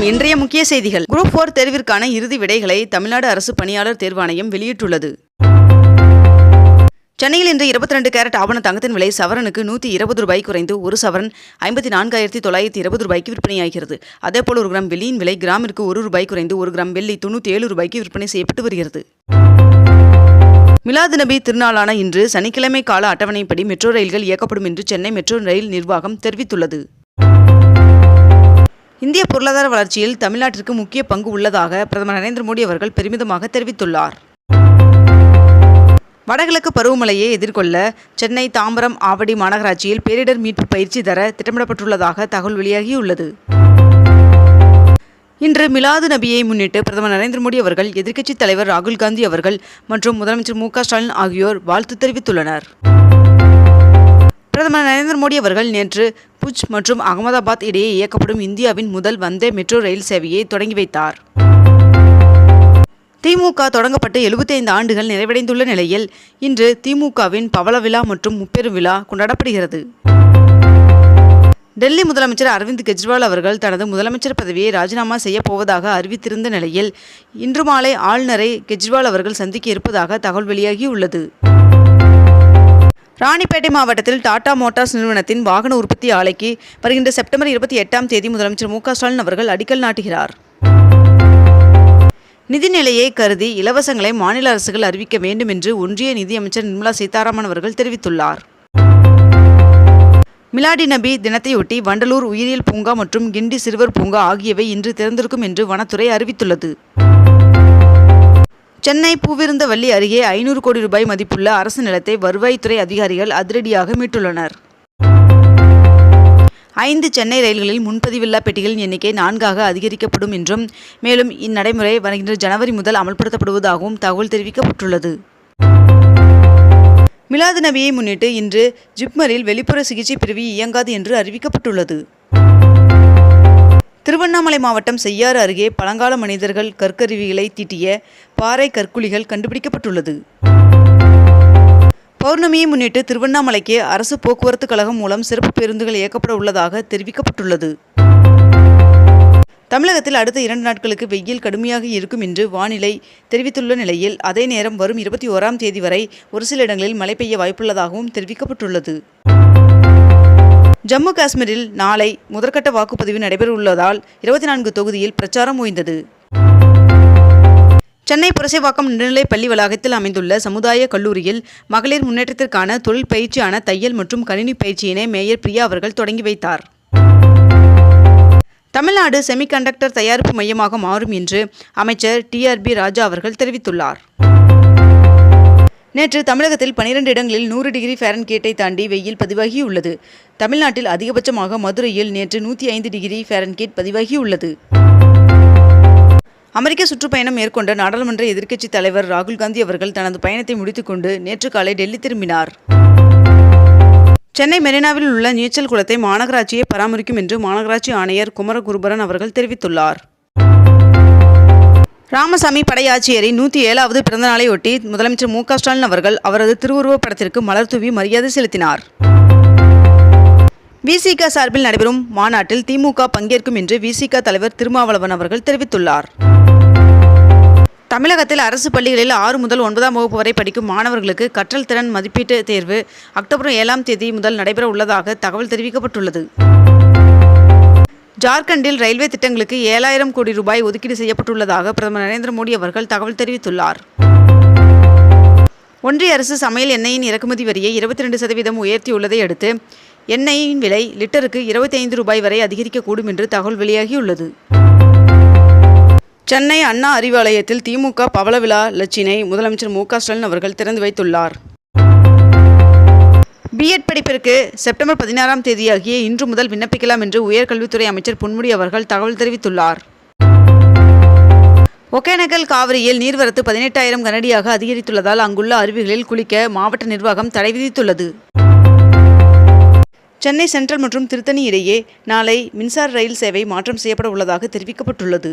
வணக்கம் இன்றைய முக்கிய செய்திகள். குரூப் போர் தேர்விற்கான இறுதி விடைகளை தமிழ்நாடு அரசு பணியாளர் தேர்வாணையம் வெளியிட்டுள்ளது. சென்னையில் இன்று இருபத்தி ரெண்டு கேரட் ஆவண தங்கத்தின் விலை சவரனுக்கு நூற்றி இருபது ரூபாய் குறைந்து ஒரு சவரன் ஐம்பத்தி நான்காயிரத்தி தொள்ளாயிரத்தி இருபது ரூபாய்க்கு விற்பனையாகிறது. அதேபோல் ஒரு கிராம் வெள்ளியின் விலை கிராமிற்கு ஒரு ரூபாய் குறைந்து ஒரு கிராம் வெள்ளி தொண்ணூற்றி ஏழு ரூபாய்க்கு விற்பனை செய்யப்பட்டு வருகிறது. மிலாது நபி திருநாளான இன்று சனிக்கிழமை கால அட்டவணைப்படி மெட்ரோ ரயில்கள் இயக்கப்படும் என்று சென்னை மெட்ரோ ரயில் நிர்வாகம் தெரிவித்துள்ளது. இந்திய பொருளாதார வளர்ச்சியில் தமிழ்நாட்டிற்கு முக்கிய பங்கு உள்ளதாக பிரதமர் நரேந்திர மோடி அவர்கள் பெருமிதமாக தெரிவித்துள்ளார். வடகிழக்கு பருவமழையை எதிர்கொள்ள சென்னை தாம்பரம் ஆவடி மாநகராட்சியில் பேரிடர் மீட்பு பயிற்சி தர திட்டமிடப்பட்டுள்ளதாக தகவல் வெளியாகியுள்ளது. இன்று மிலாது நபியை முன்னிட்டு பிரதமர் நரேந்திர மோடி அவர்கள் எதிர்க்கட்சித் தலைவர் ராகுல் காந்தி அவர்கள் மற்றும் முதலமைச்சர் மு ஸ்டாலின் ஆகியோர் வாழ்த்து தெரிவித்துள்ளனர். பிரதமர் நரேந்திர மோடி அவர்கள் நேற்று புஜ் மற்றும் அகமதாபாத் இடையே இயக்கப்படும் இந்தியாவின் முதல் வந்தே மெட்ரோ ரயில் சேவையை தொடங்கி வைத்தார். திமுக தொடங்கப்பட்டு 75 ஆண்டுகள் நிறைவடைந்துள்ள நிலையில் இன்று திமுகவின் பவள விழா மற்றும் முப்பெரும் விழா கொண்டாடப்படுகிறது. டெல்லி முதலமைச்சர் அரவிந்த் கெஜ்ரிவால் அவர்கள் தனது முதலமைச்சர் பதவியை ராஜினாமா செய்யப் போவதாக அறிவித்திருந்த நிலையில் இன்று மாலை ஆளுநரை கெஜ்ரிவால் அவர்கள் சந்திக்க இருப்பதாக தகவல் வெளியாகியுள்ளது. ராணிப்பேட்டை மாவட்டத்தில் டாடா மோட்டார்ஸ் நிறுவனத்தின் வாகன உற்பத்தி ஆலைக்கு வருகின்ற செப்டம்பர் இருபத்தி எட்டாம் தேதி முதலமைச்சர் மு ஸ்டாலின் அவர்கள் அடிக்கல் நாட்டுகிறார். நிதிநிலையை கருதி இலவசங்களை மாநில அரசுகள் அறிவிக்க வேண்டும் என்று ஒன்றிய நிதியமைச்சர் நிர்மலா சீதாராமன் அவர்கள் தெரிவித்துள்ளார். மிலாடி நபி தினத்தையொட்டி வண்டலூர் உயிரியல் பூங்கா மற்றும் கிண்டி சிறுவர் பூங்கா ஆகியவை இன்று திறந்திருக்கும் என்று வனத்துறை அறிவித்துள்ளது. சென்னை பூவிருந்தவல்லி அருகே ஐநூறு கோடி ரூபாய் மதிப்புள்ள அரசு நிலத்தை வருவாய்த்துறை அதிகாரிகள் அதிரடியாக மீட்டுள்ளனர். ஐந்து சென்னை ரயில்களில் முன்பதிவில்லா பெட்டிகளின் எண்ணிக்கை நான்காக அதிகரிக்கப்படும் என்றும் மேலும் இந்நடைமுறை வருகின்ற ஜனவரி முதல் அமல்படுத்தப்படுவதாகவும் தகவல் தெரிவிக்கப்பட்டுள்ளது. மிலாது நபியை முன்னிட்டு இன்று ஜிப்மரில் வெளிப்புற சிகிச்சை பிரிவு இயங்காது என்று அறிவிக்கப்பட்டுள்ளது. திருவண்ணாமலை மாவட்டம் செய்யாறு அருகே பழங்கால மனிதர்கள் கற்கருவிகளை தீட்டிய பாறை கற்குழிகள் கண்டுபிடிக்கப்பட்டுள்ளது. பௌர்ணமியை முன்னிட்டு திருவண்ணாமலைக்கு அரசு போக்குவரத்து கழகம் மூலம் சிறப்பு பேருந்துகள் இயக்கப்பட உள்ளதாக தெரிவிக்கப்பட்டுள்ளது. தமிழகத்தில் அடுத்த இரண்டு நாட்களுக்கு வெயில் கடுமையாக இருக்கும் என்று வானிலை தெரிவித்துள்ள நிலையில் அதே நேரம் வரும் இருபத்தி ஓராம் தேதி வரை ஒரு சில இடங்களில் மழை பெய்ய வாய்ப்புள்ளதாகவும் தெரிவிக்கப்பட்டுள்ளது. ஜம்மு காஷ்மீரில் நாளை முதற்கட்ட வாக்குப்பதிவு நடைபெறவுள்ளதால் இருபத்தி நான்கு தொகுதியில் பிரச்சாரம் ஓய்ந்தது. சென்னை புரசைவாக்கம் நடுநிலைப் பள்ளி வளாகத்தில் அமைந்துள்ள சமுதாய கல்லூரியில் மகளிர் முன்னேற்றத்திற்கான தொழில் பயிற்சியான தையல் மற்றும் கணினி பயிற்சியினை மேயர் பிரியா அவர்கள் தொடங்கி வைத்தார். தமிழ்நாடு செமிகண்டக்டர் தயாரிப்பு மையமாக மாறும் என்று அமைச்சர் டிஆர்பி ராஜா அவர்கள் தெரிவித்துள்ளார். நேற்று தமிழகத்தில் பனிரெண்டு இடங்களில் நூறு டிகிரி ஃபேரன்கேட்டை தாண்டி வெயில் பதிவாகியுள்ளது. தமிழ்நாட்டில் அதிகபட்சமாக மதுரையில் நேற்று நூற்றி ஐந்து டிகிரி ஃபேரன்கேட் பதிவாகியுள்ளது. அமெரிக்க சுற்றுப்பயணம் மேற்கொண்ட நாடாளுமன்ற எதிர்க்கட்சித் தலைவர் ராகுல் காந்தி அவர்கள் தனது பயணத்தை முடித்துக்கொண்டு நேற்று காலை டெல்லி திரும்பினார். சென்னை மெரினாவில் உள்ள நீச்சல் குளத்தை மாநகராட்சியே பராமரிக்கும் என்று மாநகராட்சி ஆணையர் குமரகுருபரன் அவர்கள் தெரிவித்துள்ளார். ராமசாமி படையாட்சியரின் நூற்றி ஏழாவது பிறந்தநாளையொட்டி முதலமைச்சர் மு க ஸ்டாலின் அவர்கள் அவரது திருவுருவப் படத்திற்கு மலர் தூவி மரியாதை செலுத்தினார். விசிக சார்பில் நடைபெறும் மாநாட்டில் திமுக பங்கேற்கும் என்று விசிக தலைவர் திருமாவளவன் அவர்கள் தெரிவித்துள்ளார். தமிழகத்தில் அரசு பள்ளிகளில் ஆறு முதல் ஒன்பதாம் வகுப்பு வரை படிக்கும் மாணவர்களுக்கு கற்றல் திறன் மதிப்பீட்டு தேர்வு அக்டோபர் ஏழாம் தேதி முதல் நடைபெற உள்ளதாக தகவல் தெரிவிக்கப்பட்டுள்ளது. ஜார்க்கண்டில் ரயில்வே திட்டங்களுக்கு ஏழாயிரம் கோடி ரூபாய் ஒதுக்கீடு செய்யப்பட்டுள்ளதாக பிரதமர் நரேந்திர மோடி அவர்கள் தகவல் தெரிவித்துள்ளார். ஒன்றிய அரசு சமையல் எண்ணெயின் இறக்குமதி வரியை இருபத்தி ரெண்டு சதவீதம் உயர்த்தியுள்ளதை அடுத்து எண்ணெயின் விலை லிட்டருக்கு இருபத்தி ஐந்து ரூபாய் வரை அதிகரிக்கக்கூடும் என்று தகவல் வெளியாகியுள்ளது. சென்னை அண்ணா அறிவாலயத்தில் திமுக பவள விழா லட்சினை முதலமைச்சர் மு க ஸ்டாலின் அவர்கள் திறந்து வைத்துள்ளார். பிஎட் படிப்பிற்கு செப்டம்பர் பதினாறாம் தேதியாகிய இன்று முதல் விண்ணப்பிக்கலாம் என்று உயர்கல்வித்துறை அமைச்சர் பொன்முடி அவர்கள் தகவல் தெரிவித்துள்ளார். ஒகேனக்கல் காவிரியில் நீர்வரத்து பதினெட்டாயிரம் கனடியாக அதிகரித்துள்ளதால் அங்குள்ள அருவிகளில் குளிக்க மாவட்ட நிர்வாகம் தடை விதித்துள்ளது. சென்னை சென்ட்ரல் மற்றும் திருத்தணி இடையே நாளை மின்சார ரயில் சேவை மாற்றம் செய்யப்பட உள்ளதாக தெரிவிக்கப்பட்டுள்ளது.